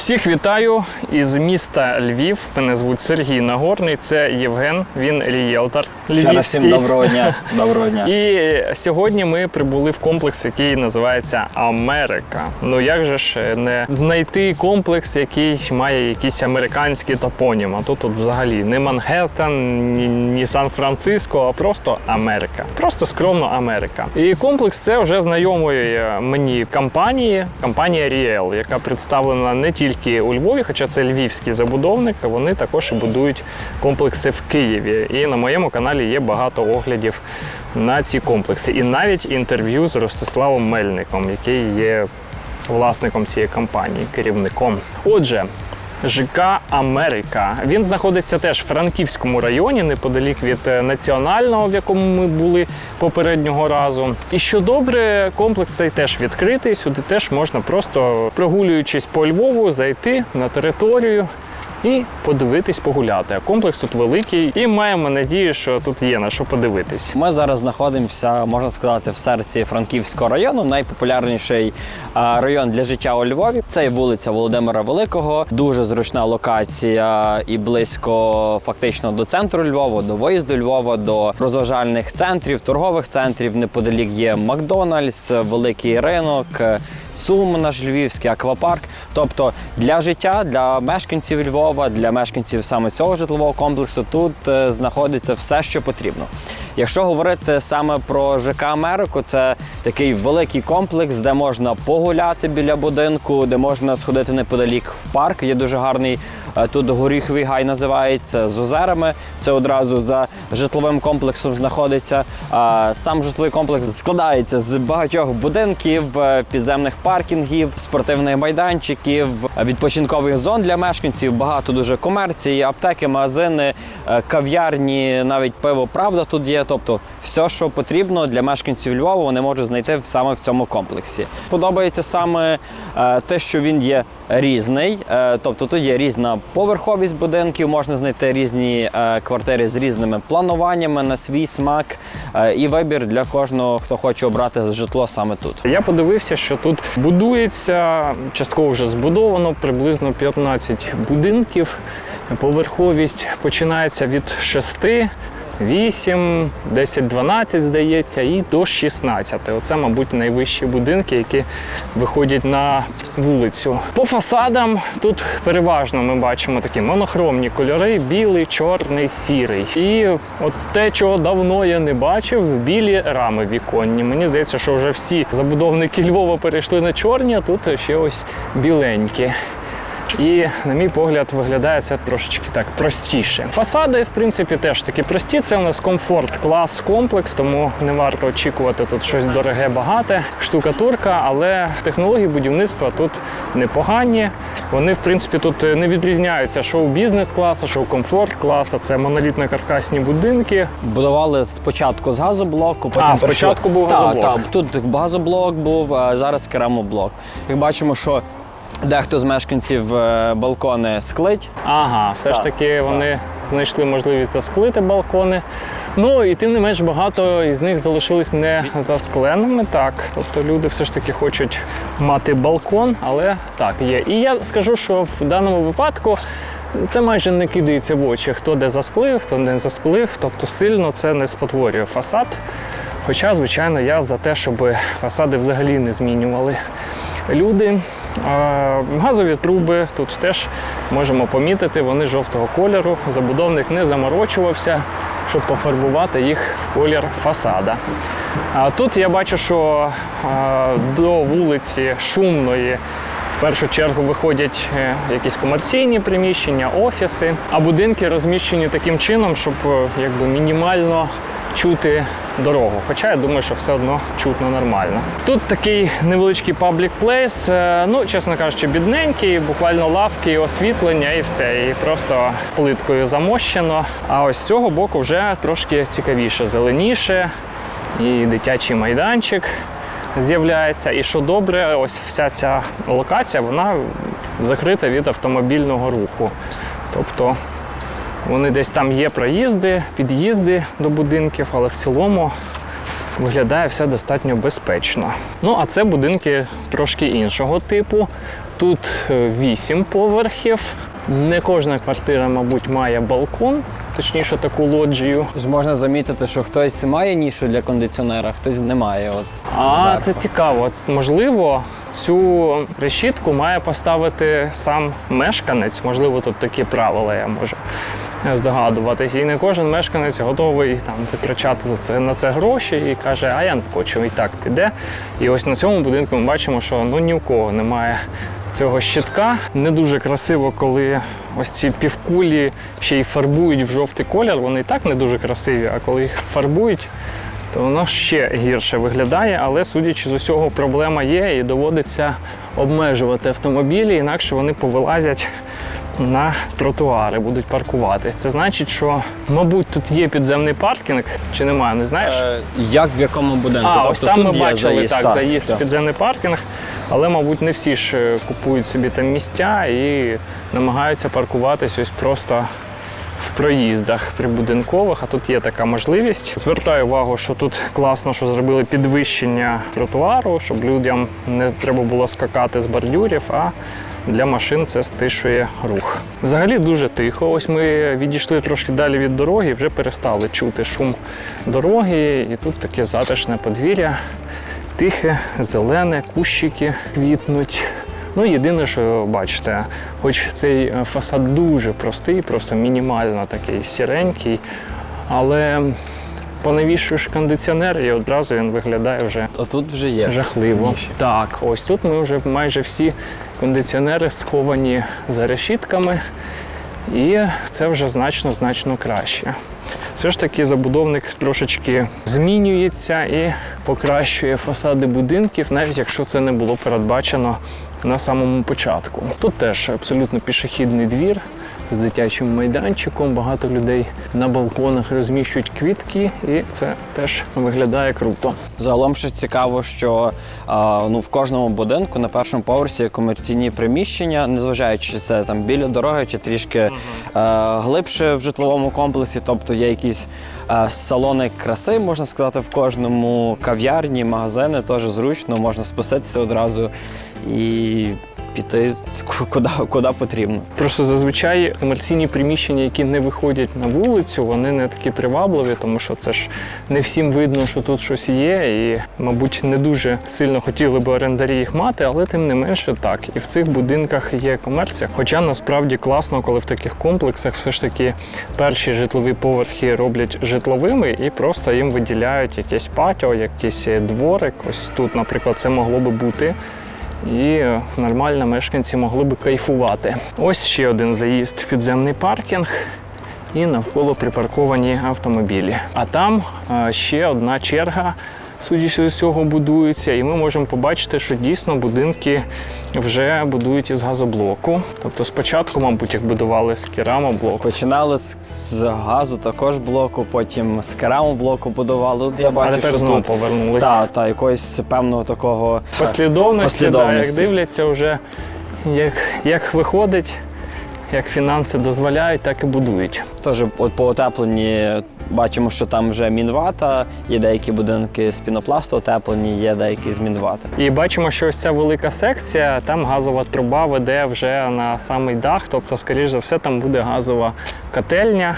Всіх вітаю із міста Львів. Мене звуть Сергій Нагорний. Це Євген. Він рієлтор. Ще раз всім доброго дня. Доброго дня. І сьогодні ми прибули в комплекс, який називається Америка. Ну як же ж не знайти комплекс, який має якийсь американський топонім. А тут, тут взагалі не Манхеттен, ні, ні Сан-Франциско, а просто Америка. Просто скромно Америка. І комплекс це вже знайомої мені компанії, компанія Ріел, яка представлена не тільки у Львові, хоча це львівський забудовник, вони також і будують комплекси в Києві. І на моєму каналі є багато оглядів на ці комплекси. І навіть інтерв'ю з Ростиславом Мельником, який є власником цієї компанії, керівником. Отже. ЖК Америка. Він знаходиться теж в Франківському районі, неподалік від е, національного, в якому ми були попереднього разу. І що добре, комплекс цей теж відкритий. Сюди теж можна просто прогулюючись по Львову, зайти на територію і подивитись, погуляти. Комплекс тут великий, і маємо надію, що тут є на що подивитись. Ми зараз знаходимося, можна сказати, в серці Франківського району, найпопулярніший район для життя у Львові. Це вулиця Володимира Великого. Дуже зручна локація і близько фактично до центру Львова, до виїзду Львова, до розважальних центрів, торгових центрів. Неподалік є Макдональдс, великий ринок. Сум наш львівський аквапарк. Тобто для життя, для мешканців Львова, для мешканців саме цього житлового комплексу тут е, знаходиться все, що потрібно. Якщо говорити саме про ЖК Америку, це такий великий комплекс, де можна погуляти біля будинку, де можна сходити неподалік в парк. Є дуже гарний тут горіховий гай називається з озерами. Це одразу за житловим комплексом знаходиться. Сам житловий комплекс складається з багатьох будинків, е, підземних паркінгів, спортивних майданчиків, відпочинкових зон для мешканців. Багато дуже комерції, аптеки, магазини, е, кав'ярні, навіть пиво Правда тут є. Тобто, все, що потрібно для мешканців Львова, вони можуть знайти саме в цьому комплексі. Подобається саме е, те, що він є різний. Е, Тобто тут є різна поверховість будинків, можна знайти різні е, квартири з різними плануваннями на свій смак е, і вибір для кожного, хто хоче обрати житло саме тут. Я подивився, що тут будується частково вже збудовано приблизно 15 будинків. Поверховість починається від 6, 8, 10, 12, здається, і до 16. Оце, мабуть, найвищі будинки, які виходять на вулицю. По фасадам тут переважно ми бачимо такі монохромні кольори: білий, чорний, сірий. І от те, чого давно я не бачив, білі рами віконні. Мені здається, що вже всі забудовники Львова перейшли на чорні, а тут ще ось біленькі. І, на мій погляд, виглядає це трошечки так простіше. Фасади, в принципі, теж такі прості. Це у нас комфорт клас комплекс, тому не варто очікувати тут щось дороге, багате, штукатурка, але технології будівництва тут непогані. Вони, в принципі, тут не відрізняються шоу бізнес класа, шоу комфорт класа. Це монолітно каркасні будинки. Будували спочатку з газоблоку, потім А, спочатку був газоблок. Так, тут газоблок був, а зараз керамоблок. Як бачимо, що дехто з мешканців е, балкони склить. Ага, все ж таки вони знайшли можливість засклити балкони. Ну і тим не менш багато із них залишились не заскленими. Так, тобто люди все ж таки хочуть мати балкон, але так є. І я скажу, що в даному випадку. Це майже не кидається в очі, хто де засклив, хто не засклив, тобто сильно це не спотворює фасад. Хоча, звичайно, я за те, щоб фасади взагалі не змінювали люди. Газові труби тут теж можемо помітити, вони жовтого кольору. Забудовник не заморочувався, щоб пофарбувати їх в колір фасада. А тут я бачу, що до вулиці шумної. В першу чергу виходять е, якісь комерційні приміщення, офіси, а будинки розміщені таким чином, щоб е, якби мінімально чути дорогу. Хоча я думаю, що все одно чутно нормально. Тут такий невеличкий паблік плейс, ну, чесно кажучи, бідненький, буквально лавки, освітлення і все. І просто плиткою замощено. А ось цього боку вже трошки цікавіше, зеленіше і дитячий майданчик з'являється. І що добре, ось вся ця локація вона закрита від автомобільного руху. Тобто вони десь там є проїзди, під'їзди до будинків, але в цілому виглядає все достатньо безпечно. Ну, а це будинки трошки іншого типу. Тут 8 поверхів. Не кожна квартира, мабуть, має балкон, точніше таку лоджію. Ж можна замітити, що хтось має нішу для кондиціонера, хтось не має. От. А Зверху. це цікаво. Можливо, цю решітку має поставити сам мешканець. Можливо, тут такі правила я можу здогадуватись. І не кожен мешканець готовий там витрачати за це на це гроші і каже, а я не хочу, і так піде. І ось на цьому будинку ми бачимо, що ну ні в кого немає. Цього щитка не дуже красиво, коли ось ці півкулі ще й фарбують в жовтий колір. Вони і так не дуже красиві, а коли їх фарбують, то воно ще гірше виглядає, але судячи з усього, проблема є і доводиться обмежувати автомобілі, інакше вони повилазять на тротуари, будуть паркуватись. Це значить, що, мабуть, тут є підземний паркінг, чи немає, не знаєш? Е, як в якому будинку? А, тобто ось там тут ми є бачили заїзд, так, так, заїзд так. в підземний паркінг, але, мабуть, не всі ж е, купують собі там місця і намагаються паркуватись ось просто в проїздах прибудинкових, а тут є така можливість. Звертаю увагу, що тут класно, що зробили підвищення тротуару, щоб людям не треба було скакати з бордюрів, а для машин це стишує рух. Взагалі дуже тихо. Ось ми відійшли трошки далі від дороги, вже перестали чути шум дороги, і тут таке затишне подвір'я. Тихе, зелене, кущики квітнуть. Ну, єдине, що бачите, хоч цей е, фасад дуже простий, просто мінімально такий сіренький, але понавішуєш кондиціонер і одразу він виглядає вже Отут вже є. жахливо. Ніші. Так, ось тут ми вже майже всі кондиціонери сховані за решітками, і це вже значно значно краще. Все ж таки забудовник трошечки змінюється і покращує фасади будинків, навіть якщо це не було передбачено на самому початку. Тут теж абсолютно пішохідний двір з дитячим майданчиком. Багато людей на балконах розміщують квітки, і це теж виглядає круто. Загалом ще цікаво, що а, ну, в кожному будинку на першому поверсі комерційні приміщення, незважаючи чи це там біля дороги чи трішки е, глибше в житловому комплексі. Тобто є якісь е, салони краси, можна сказати, в кожному кав'ярні, магазини теж зручно, можна спуститися одразу і піти куди, куди потрібно. Просто зазвичай комерційні приміщення, які не виходять на вулицю, вони не такі привабливі, тому що це ж не всім видно, що тут щось є, і, мабуть, не дуже сильно хотіли би орендарі їх мати, але тим не менше так. І в цих будинках є комерція. Хоча насправді класно, коли в таких комплексах все ж таки перші житлові поверхи роблять житловими і просто їм виділяють якесь патіо, якийсь дворик. Ось тут, наприклад, це могло би бути і нормально мешканці могли би кайфувати. Ось ще один заїзд в підземний паркінг. І навколо припарковані автомобілі. А там ще одна черга, судячи з цього, будується, і ми можемо побачити, що дійсно будинки вже будують із газоблоку. Тобто спочатку, мабуть, їх будували з керамоблоку. Починали з, з газу також блоку, потім з керамоблоку будували. Тут я А бачу, тепер що знову тут повернулися. та, та, якогось певного такого Послідовності, Да, як дивляться, вже як, як виходить, як фінанси дозволяють, так і будують. Теж от по утепленні бачимо, що там вже мінвата, є деякі будинки з пінопласту утеплені, є деякі з мінвати. І бачимо, що ось ця велика секція, там газова труба веде вже на самий дах. Тобто, скоріш за все, там буде газова котельня,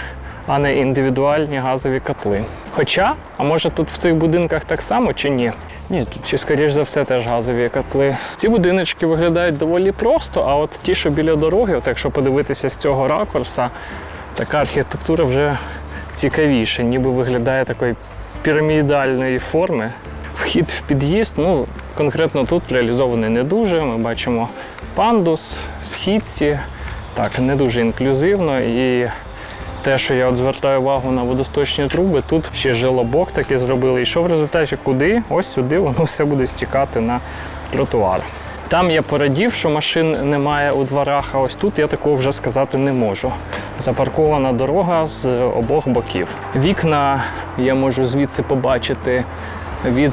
а не індивідуальні газові котли. Хоча, а може тут в цих будинках так само чи ні? Ні, тут Чи скоріш за все теж газові котли. Ці будиночки виглядають доволі просто, а от ті, що біля дороги, от якщо подивитися з цього ракурса, така архітектура вже цікавіше, ніби виглядає такої пірамідальної форми. Вхід в під'їзд, ну конкретно тут реалізований не дуже. Ми бачимо пандус, східці, так, не дуже інклюзивно. І те, що я от звертаю увагу на водосточні труби, тут ще жилобок такий зробили. І що в результаті куди? Ось сюди воно все буде стікати на тротуар. Там я порадів, що машин немає у дворах, а ось тут я такого вже сказати не можу. Запаркована дорога з обох боків. Вікна я можу звідси побачити від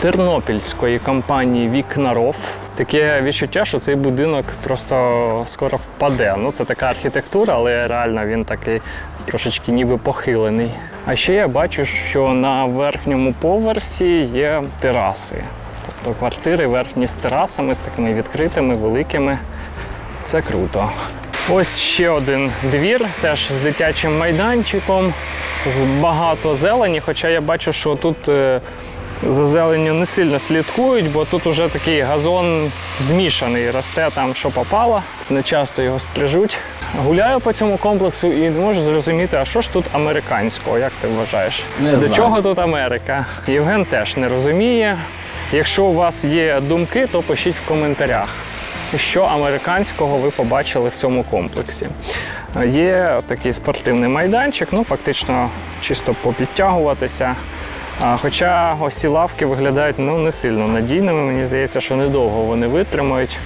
тернопільської компанії Вікнаров. Таке відчуття, що цей будинок просто скоро впаде. Ну, це така архітектура, але реально він такий трошечки ніби похилений. А ще я бачу, що на верхньому поверсі є тераси. Тобто квартири верхні з терасами, з такими відкритими, великими. Це круто. Ось ще один двір, теж з дитячим майданчиком, з багато зелені. Хоча я бачу, що тут е, за зеленню не сильно слідкують, бо тут уже такий газон змішаний, росте там, що попало. Не часто його стрижуть. Гуляю по цьому комплексу і не можу зрозуміти, а що ж тут американського, як ти вважаєш? Не До знаю. чого тут Америка? Євген теж не розуміє. Якщо у вас є думки, то пишіть в коментарях що американського ви побачили в цьому комплексі. Є такий спортивний майданчик, ну фактично чисто попідтягуватися. Хоча ось ці лавки виглядають ну, не сильно надійними. Мені здається, що недовго вони витримають.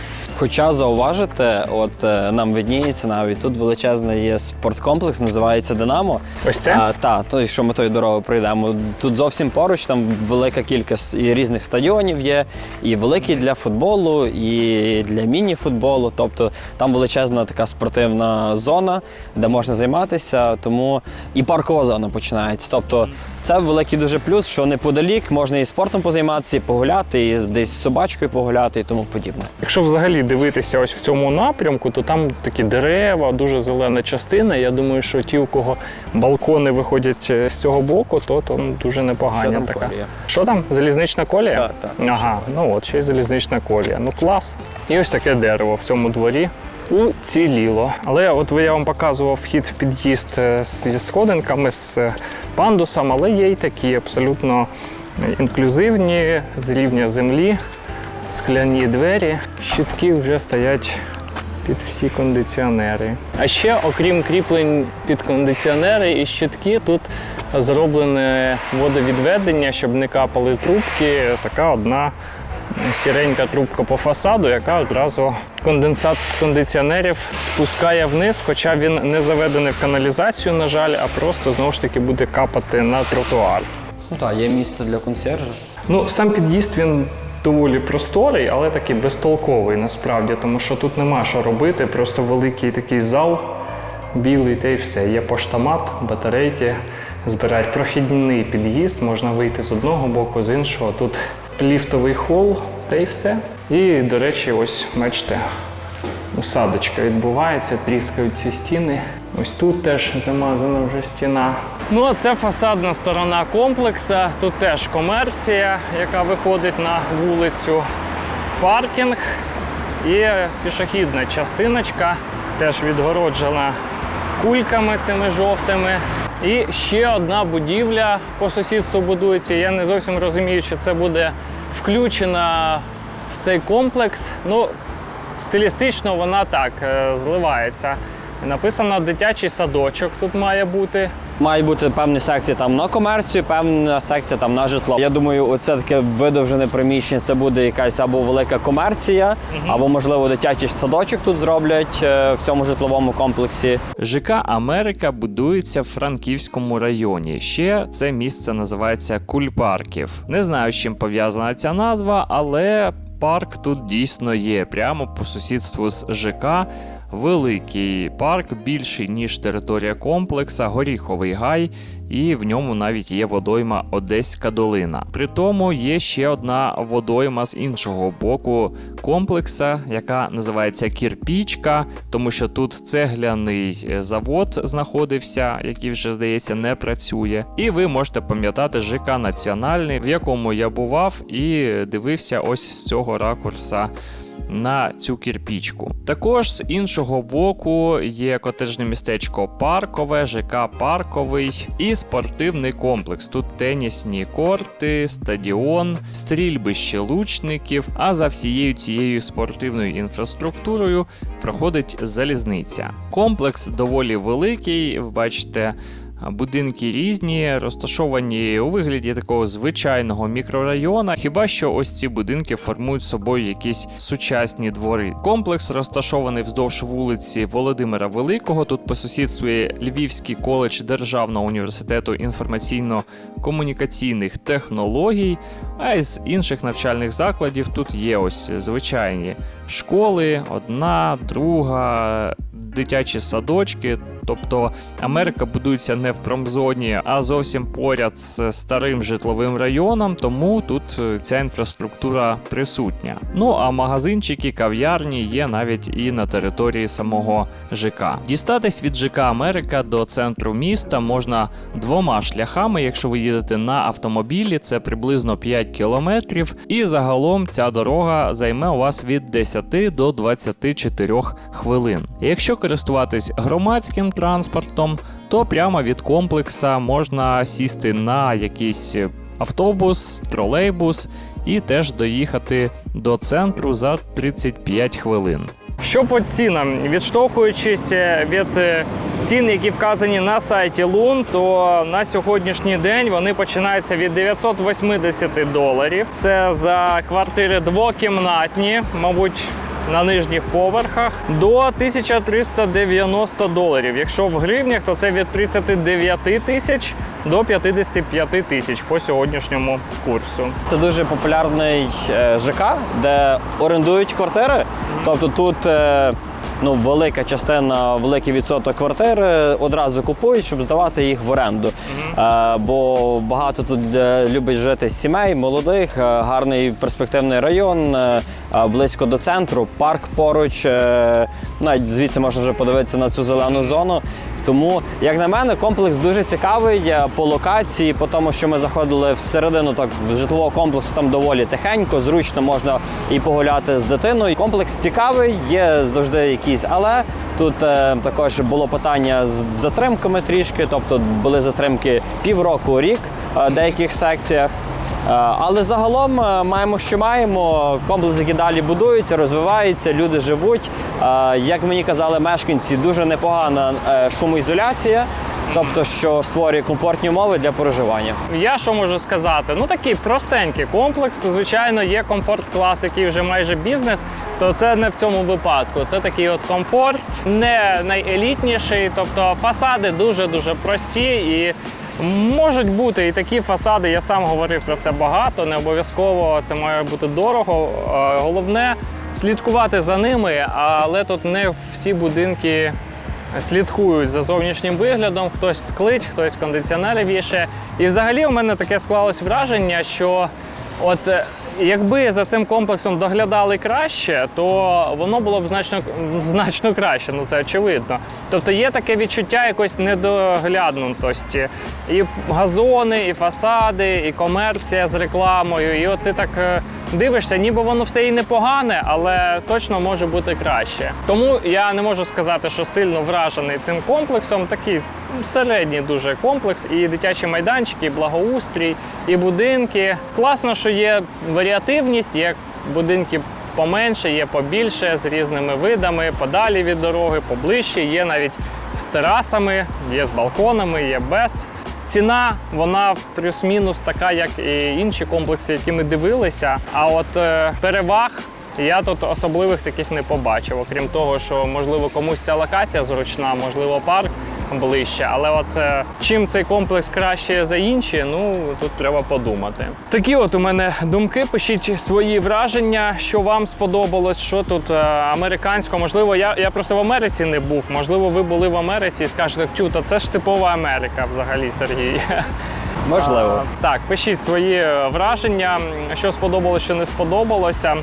Хоча зауважите, от е, нам видніється навіть тут величезний є спорткомплекс, називається Динамо. Ось це? А, та, той, що ми тою дорогою пройдемо. Тут зовсім поруч, там велика кількість і різних стадіонів є, і великий для футболу, і для міні-футболу. Тобто там величезна така спортивна зона, де можна займатися. Тому і паркова зона починається. Тобто це великий дуже плюс, що неподалік можна і спортом позайматися, і погуляти, і десь з собачкою погуляти і тому подібне. Якщо взагалі дивитися ось в цьому напрямку, то там такі дерева, дуже зелена частина. Я думаю, що ті, у кого балкони виходять е, з цього боку, то там дуже непогана там така. колія? Що там? Залізнична колія? Так, так. Ага, ну от ще й залізнична колія. Ну клас. І ось таке дерево в цьому дворі. Уціліло. Але от я вам показував вхід в під'їзд е, зі сходинками, з е, пандусом, але є й такі абсолютно інклюзивні з рівня землі, скляні двері. Щитки вже стоять під всі кондиціонери. А ще, окрім кріплень під кондиціонери і щитки, тут зроблене водовідведення, щоб не капали трубки. Така одна сіренька трубка по фасаду, яка одразу конденсат з кондиціонерів спускає вниз, хоча він не заведений в каналізацію, на жаль, а просто знову ж таки буде капати на тротуар. Ну так, є місце для консьержа. Ну, сам під'їзд він доволі просторий, але такий безтолковий насправді, тому що тут нема що робити, просто великий такий зал, білий та й все. Є поштомат, батарейки, збирають прохідний під'їзд, можна вийти з одного боку, з іншого. Тут ліфтовий хол та й все. І, до речі, ось бачите, усадочка відбувається, тріскають ці стіни. Ось тут теж замазана вже стіна. Ну а це фасадна сторона комплексу. Тут теж комерція, яка виходить на вулицю, паркінг і пішохідна частиночка, теж відгороджена кульками цими жовтими. І ще одна будівля по сусідству будується. Я не зовсім розумію, чи це буде включена в цей комплекс. Ну, стилістично вона так е, зливається. Написано дитячий садочок тут має бути. Має бути певні секції там на комерцію, певна секція там на житло. Я думаю, оце таке видовжене приміщення. Це буде якась або велика комерція, або можливо дитячий садочок тут зроблять е, в цьому житловому комплексі. ЖК Америка будується в Франківському районі. Ще це місце називається Кульпарків. Не знаю, з чим пов'язана ця назва, але парк тут дійсно є. Прямо по сусідству з ЖК. Великий парк більший ніж територія комплекса, горіховий гай, і в ньому навіть є водойма Одеська долина. При тому є ще одна водойма з іншого боку комплекса, яка називається Кірпічка, тому що тут цегляний е, завод знаходився, який вже здається не працює. І ви можете пам'ятати ЖК Національний, в якому я бував і дивився ось з цього ракурса на цю кірпічку. Також з іншого боку є котеджне містечко Паркове, ЖК Парковий і спортивний комплекс. Тут тенісні корти, стадіон, стрільбище лучників. А за всією цією спортивною інфраструктурою проходить залізниця. Комплекс доволі великий. Бачите. Будинки різні, розташовані у вигляді такого звичайного мікрорайона. Хіба що ось ці будинки формують собою якісь сучасні двори. Комплекс розташований вздовж вулиці Володимира Великого. Тут по сусідству є Львівський коледж Державного університету інформаційно-комунікаційних технологій. А із інших навчальних закладів тут є ось звичайні школи, одна, друга, дитячі садочки. Тобто Америка будується не в промзоні, а зовсім поряд з старим житловим районом, тому тут е, ця інфраструктура присутня. Ну а магазинчики, кав'ярні є навіть і на території самого ЖК. Дістатись від ЖК Америка до центру міста можна двома шляхами. Якщо ви їдете на автомобілі, це приблизно 5 кілометрів, і загалом ця дорога займе у вас від 10 до 24 хвилин. Якщо користуватись громадським транспортом, то прямо від комплекса можна сісти на якийсь автобус, тролейбус і теж доїхати до центру за 35 хвилин. Що по цінам? Відштовхуючись е, від е, цін, які вказані на сайті Лун, то на сьогоднішній день вони починаються від 980 доларів. Це за квартири двокімнатні, мабуть. На нижніх поверхах до 1390 доларів. Якщо в гривнях, то це від 39 тисяч до 55 тисяч по сьогоднішньому курсу. Це дуже популярний е, ЖК, де орендують квартири. Тобто тут е, ну, велика частина, великий відсоток квартир е, одразу купують, щоб здавати їх в оренду. Бо багато тут любить жити сімей, молодих, гарний перспективний район, близько до центру, парк поруч. Навіть звідси можна вже подивитися на цю зелену зону. Тому, як на мене, комплекс дуже цікавий е, по локації, по тому, що ми заходили всередину так в житлового комплексу, там доволі тихенько, зручно можна і погуляти з дитиною. Комплекс цікавий, є завжди якісь, але тут е, також було питання з затримками трішки, тобто були затримки півроку, рік е, в деяких секціях. Е, Але загалом е, маємо, що маємо. Комплекс, який далі будується, розвивається, люди живуть. Е, Як мені казали мешканці, дуже непогана шумоізоляція, тобто, що створює комфортні умови для проживання. Я що можу сказати? Ну такий простенький комплекс. Звичайно, є комфорт клас, який вже майже бізнес. То це не в цьому випадку. Це такий от комфорт, не найелітніший. Тобто фасади дуже дуже прості і. Можуть бути і такі фасади, я сам говорив про це багато. Не обов'язково це має бути дорого. Е, Головне слідкувати за ними, але тут не всі будинки слідкують за зовнішнім виглядом, хтось склить, хтось кондиціонери вішає. І взагалі у мене таке склалось враження, що от е, якби за цим комплексом доглядали краще, то воно було б значно, значно краще, ну це очевидно. Тобто є таке відчуття якоїсь недоглянутості. І газони, і фасади, і комерція з рекламою. І от ти так е, дивишся, ніби воно все і непогане, але точно може бути краще. Тому я не можу сказати, що сильно вражений цим комплексом. Такий середній дуже комплекс, і дитячі майданчики, і благоустрій, і будинки. Класно, що є варіативність, є будинки. Поменше, є побільше з різними видами, подалі від дороги, поближче, є навіть з терасами, є з балконами, є без. Ціна вона плюс-мінус така, як і інші комплекси, які ми дивилися. А от е, переваг я тут особливих таких не побачив. Окрім того, що можливо комусь ця локація зручна, можливо, парк ближче. Але от е, чим цей комплекс краще за інші, ну тут треба подумати. Такі от у мене думки. Пишіть свої враження, що вам сподобалось, що тут е, американського. Можливо, я, я просто в Америці не був. Можливо, ви були в Америці і скажете, чу, та це ж типова Америка взагалі, Сергій. Можливо. А, Так, пишіть свої е, враження, що сподобалося, що не сподобалося.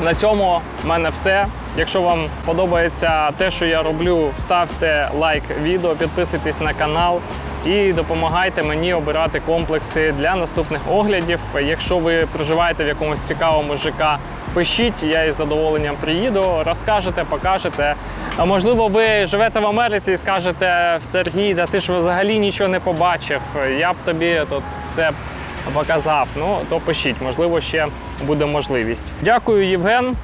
На цьому в мене все. Якщо вам подобається те, що я роблю, ставте лайк відео, підписуйтесь на канал і допомагайте мені обирати комплекси для наступних оглядів. Якщо ви проживаєте в якомусь цікавому ЖК, пишіть, я із задоволенням приїду, розкажете, покажете. А можливо, ви живете в Америці і скажете Сергій, да ти ж взагалі нічого не побачив. Я б тобі тут все показав. Ну то пишіть, можливо, ще буде можливість. Дякую, Євген,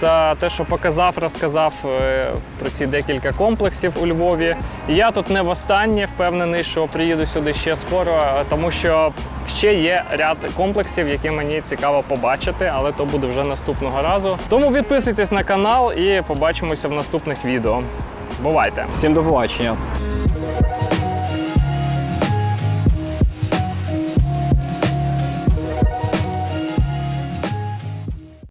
за те, що показав, розказав е, про ці декілька комплексів у Львові. Я тут не востаннє впевнений, що приїду сюди ще скоро, тому що ще є ряд комплексів, які мені цікаво побачити, але то буде вже наступного разу. Тому підписуйтесь на канал і побачимося в наступних відео. Бувайте! Всім до побачення.